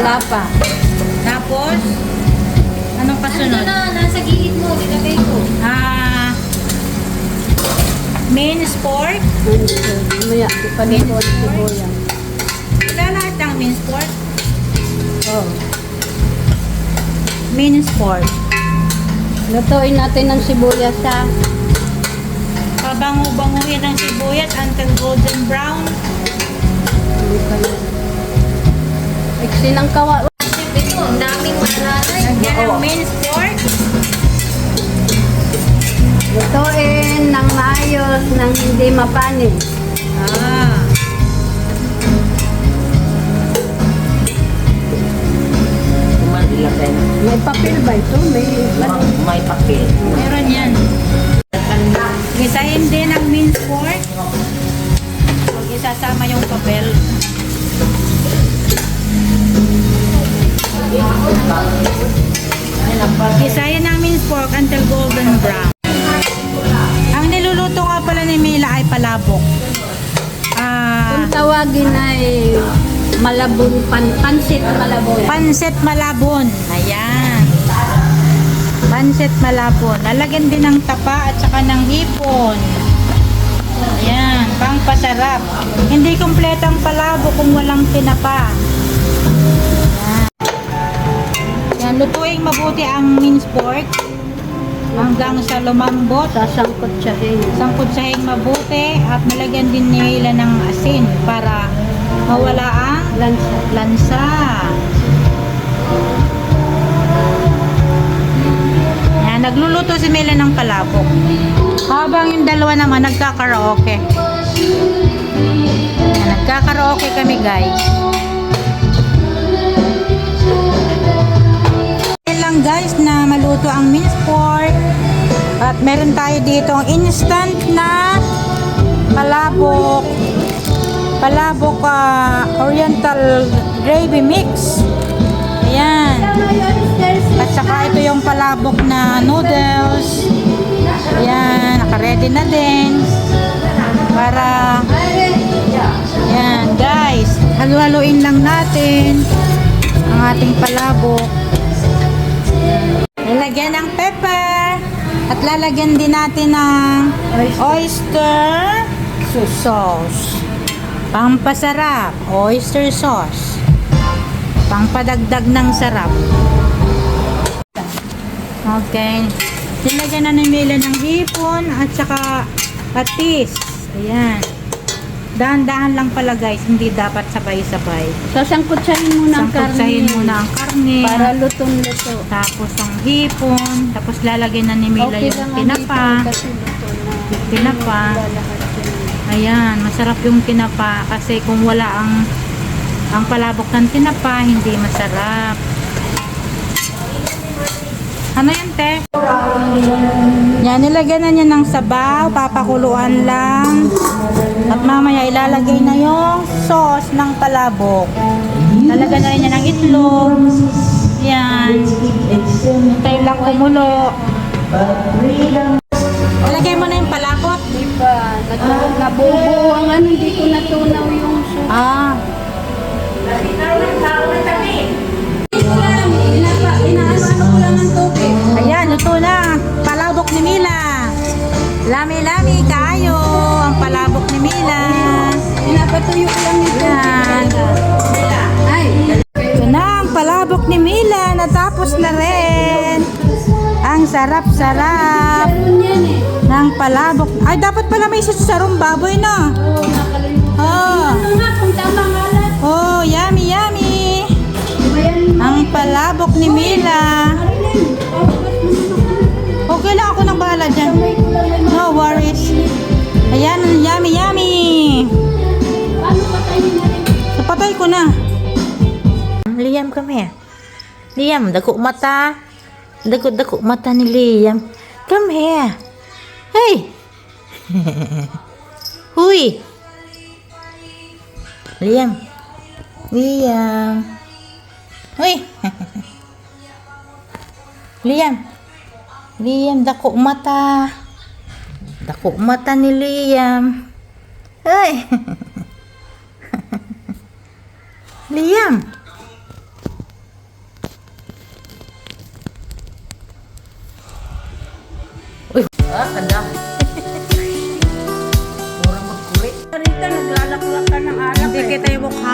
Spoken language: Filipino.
Wala pa. Tapos, anong pasunod? Ano na, nasa gilid mo, ilagay ko. Ah, main pork. Mamaya, ipanito at sibuya. Wala lahat ang main pork? Oo. Oh. Main pork. Lutuin natin ng sibuyas sa pabango-banguhin ang sibuyas until golden brown. Hindi iksi ng kawa. Ito, ang daming malalay. Ng minced pork. Lutuin ng maayos nang hindi mapanis. Ah. May papel ba ito? May May papel. Meron yan. Gisahin din ang minced pork. Huwag isasama yung papel. Gisahin ang minced pork until golden brown. Ang niluluto nga pala ni Mila ay palabok. Ah, Kung tawagin ay malabon, pan, pansit malabon. Pansit malabon. Ayan. Pansit malabon. Lalagyan din ng tapa at saka ng hipon. Ayan. Pang pasarap. Hindi kompletang palabo kung walang tinapa. Lutuing mabuti ang minced pork. Hanggang sa lumambot. Sasangkot siya eh. Sangkutsahin mabuti at nalagyan din nila ng asin para mawala ang Lansa. lansa. Yan, nagluluto si Mela ng palabok. Habang yung dalawa naman nagkakaraoke. Yan, nagkakaraoke kami guys. Lang guys na maluto ang minced pork. At meron tayo dito instant na palabok. Palabok ah, oriental gravy mix. Ayan. At saka ito yung palabok na noodles. Ayan, naka-ready na din. Para, ayan, guys, halu-haluin lang natin ang ating palabok. Lalagyan ng pepper. At lalagyan din natin ng oyster sauce. Pampasarap, oyster sauce. Pangpadagdag ng sarap. Okay. Nilagyan na ni Mila ng hipon at saka patis. Ayan. Dahan-dahan lang pala guys, hindi dapat sabay-sabay. Sasangkutsahin muna ang karne. Sangkutsahin muna ang karne. Para lutong-luto. Tapos ang hipon. Tapos lalagyan na ni Mila yung lang ang tinapa. na. Tinapa. Ayan, masarap yung tinapa kasi kung wala ang ang palabok ng tinapa, hindi masarap. Ano yun, te? Yan, nilagyan na niya ng sabaw, papakuluan lang. At mamaya ilalagay na yung sauce ng palabok. Lalagyan na rin niya ng itlog. Yan. Hintay lang kumulo. Ilagay mo na yung palabok. Di ba? Ang ano, hindi ko natunaw yung soup. Ah, Inaano Pinapatuyo ko lang yung Yan. Ay, Ito na ang palabok ni Mila. Natapos na rin. Ang sarap-sarap ng palabok. Ay, dapat pala may sarong baboy na. Oo, nakalimutan. Oh, kung ko na. Liam kami. Liam, dako mata. Dako-dako mata ni Liam. Come here. Hey. Huy. Liam. Liam. Huy. Liam. Liam, dako mata. Dako mata ni Liam. Hey. Liam. Uy, ah, ganda. Murang magkulit. Ka ng. Hindi kita yung mukha